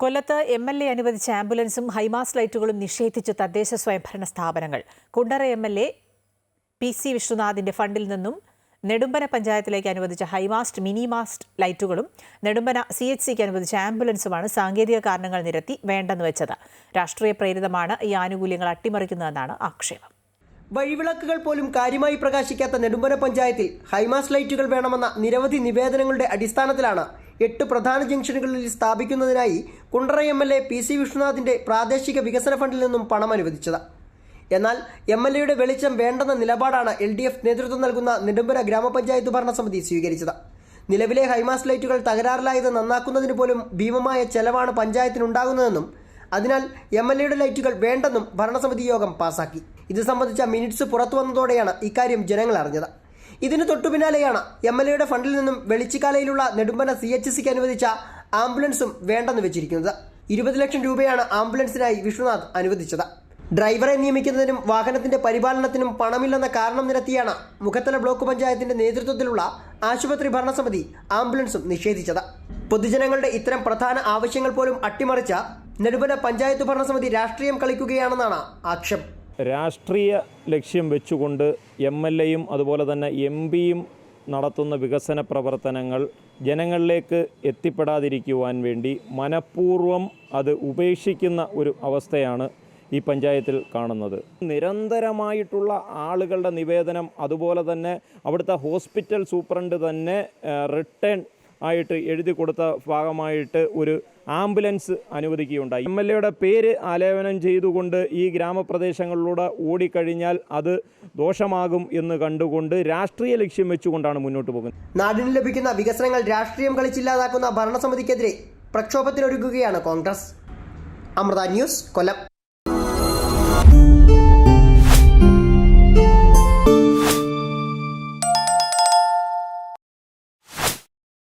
കൊല്ലത്ത് M L A അനുവദിച്ച ആംബുലൻസും high mast ലൈറ്റുകളും നിഷേധിച്ച് തദ്ദേശ സ്വയംഭരണ സ്ഥാപനങ്ങൾ. Kundara M L A P C വിഷ്ണുനാഥിന്റെ ഫണ്ടിൽ നിന്നും നെടുമ്പന പഞ്ചായത്തിലേക്ക് അനുവദിച്ച ഹൈമാസ്റ്റ് മിനി മാസ്റ്റ് ലൈറ്റുകളും നെടുമ്പന സി എച്ച് സിക്ക് അനുവദിച്ച ആംബുലൻസുമാണ് സാങ്കേതിക കാരണങ്ങൾ നിരത്തി വേണ്ടെന്ന് വെച്ചത്. രാഷ്ട്രീയ പ്രേരിതമാണ് ഈ ആനുകൂല്യങ്ങൾ അട്ടിമറിക്കുന്നതെന്നാണ് ആക്ഷേപം. വഴിവിളക്കുകൾ പോലും കാര്യമായി പ്രകാശിക്കാത്ത നെടുമ്പന പഞ്ചായത്തിൽ ഹൈമാസ് ലൈറ്റുകൾ വേണമെന്ന നിരവധി നിവേദനങ്ങളുടെ അടിസ്ഥാനത്തിലാണ് എട്ട് പ്രധാന ജംഗ്ഷനുകളിൽ സ്ഥാപിക്കുന്നതിനായി Kundara M L A P C വിഷ്ണുനാഥിന്റെ പ്രാദേശിക വികസന ഫണ്ടിൽ നിന്നും പണം അനുവദിച്ചത്. എന്നാൽ എം എൽ എയുടെ വെളിച്ചം വേണ്ടെന്ന നിലപാടാണ് എൽ ഡി എഫ് നേതൃത്വം നൽകുന്ന നെടുമ്പുര ഗ്രാമപഞ്ചായത്ത് ഭരണസമിതി സ്വീകരിച്ചത്. നിലവിലെ ഹൈമാസ് ലൈറ്റുകൾ തകരാറിലായത് നന്നാക്കുന്നതിന് പോലും ഭീമമായ ചെലവാണ് പഞ്ചായത്തിനുണ്ടാകുന്നതെന്നും അതിനാൽ എം എൽ എയുടെ ലൈറ്റുകൾ വേണ്ടെന്നും ഭരണസമിതി യോഗം പാസാക്കി. ഇത് സംബന്ധിച്ച മിനിറ്റ്സ് പുറത്തു വന്നതോടെയാണ് ഇക്കാര്യം ജനങ്ങൾ അറിഞ്ഞത്. ഇതിന് തൊട്ടു പിന്നാലെയാണ് എം എൽ എയുടെ ഫണ്ടിൽ നിന്നും വെളിച്ചിക്കാലയിലുള്ള നെടുമ്പന സി എച്ച് സിക്ക് അനുവദിച്ച ആംബുലൻസും വേണ്ടെന്ന് വെച്ചിരിക്കുന്നത്. ഇരുപത് ലക്ഷം രൂപയാണ് ആംബുലൻസിനായി വിഷ്ണുനാഥ് അനുവദിച്ചത്. ഡ്രൈവറെ നിയമിക്കുന്നതിനും വാഹനത്തിന്റെ പരിപാലനത്തിനും പണമില്ലെന്ന കാരണം നിരത്തിയാണ് മുഖത്തല ബ്ലോക്ക് പഞ്ചായത്തിന്റെ നേതൃത്വത്തിലുള്ള ആശുപത്രി ഭരണസമിതി ആംബുലൻസും നിഷേധിച്ചത്. പൊതുജനങ്ങളുടെ ഇത്തരം പ്രധാന ആവശ്യങ്ങൾ പോലും അട്ടിമറിച്ച നെടുമ്പന പഞ്ചായത്ത് ഭരണസമിതി രാഷ്ട്രീയം കളിക്കുകയാണെന്നാണ് ആക്ഷേപം. രാഷ്ട്രീയ ലക്ഷ്യം വെച്ചുകൊണ്ട് എം എൽ എയും അതുപോലെ തന്നെ എം പിയും നടത്തുന്ന വികസന പ്രവർത്തനങ്ങൾ ജനങ്ങളിലേക്ക് എത്തിപ്പെടാതിരിക്കുവാൻ വേണ്ടി മനഃപൂർവം അത് ഉപേക്ഷിക്കുന്ന ഒരു അവസ്ഥയാണ് ഈ പഞ്ചായത്തിൽ കാണുന്നത്. നിരന്തരമായിട്ടുള്ള ആളുകളുടെ നിവേദനം അതുപോലെ തന്നെ അവിടുത്തെ ഹോസ്പിറ്റൽ സൂപ്രണ്ട് തന്നെ റിട്ടേൺ ആയിട്ട് എഴുതി കൊടുത്ത ഭാഗമായിട്ട് ഒരു ആംബുലൻസ് അനുവദിക്കുകയുണ്ടായി. എം എൽ എയുടെ പേര് ആലേപനം ചെയ്തുകൊണ്ട് ഈ ഗ്രാമപ്രദേശങ്ങളിലൂടെ ഓടിക്കഴിഞ്ഞാൽ അത് ദോഷമാകും എന്ന് കണ്ടുകൊണ്ട് രാഷ്ട്രീയ ലക്ഷ്യം വെച്ചുകൊണ്ടാണ് മുന്നോട്ട് പോകുന്നത്. നാടിന് ലഭിക്കുന്ന വികസനങ്ങൾ രാഷ്ട്രീയം കളിച്ചില്ലാതാക്കുന്ന ഭരണസമിതിക്കെതിരെ പ്രക്ഷോഭത്തിനൊരുക്കുകയാണ് കോൺഗ്രസ്. അമൃത ന്യൂസ് കൊല്ലം.